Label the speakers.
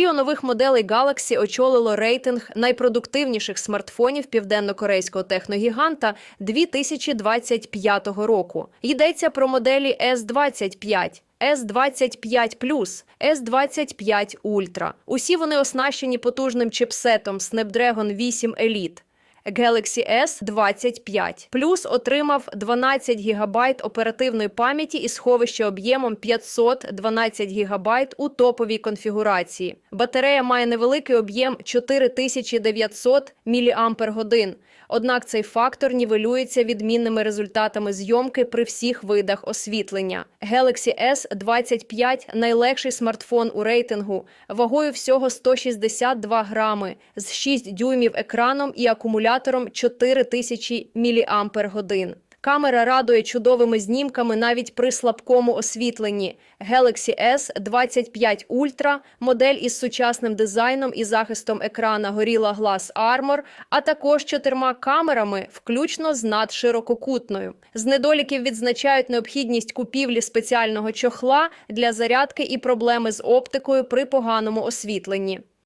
Speaker 1: Тріо нових моделей Galaxy очолило рейтинг найпродуктивніших смартфонів південно-корейського техногіганта 2025 року. Йдеться про моделі S25, S25 Plus, S25 Ultra. Усі вони оснащені потужним чипсетом Snapdragon 8 Elite. Galaxy S25 Plus отримав 12 ГБ оперативної пам'яті і сховище об'ємом 512 ГБ у топовій конфігурації. Батарея має невеликий об'єм 4900 мАч. Однак цей фактор нівелюється відмінними результатами зйомки при всіх видах освітлення. Galaxy S25 – найлегший смартфон у рейтингу, вагою всього 162 грами, з 6 дюймів екраном і акумулятором 4000 мАч. Камера радує чудовими знімками навіть при слабкому освітленні. Galaxy S25 Ultra – модель із сучасним дизайном і захистом екрана Gorilla Glass Armor, а також чотирма камерами, включно з надширококутною. З недоліків відзначають необхідність купівлі спеціального чохла для зарядки і проблеми з оптикою при поганому освітленні.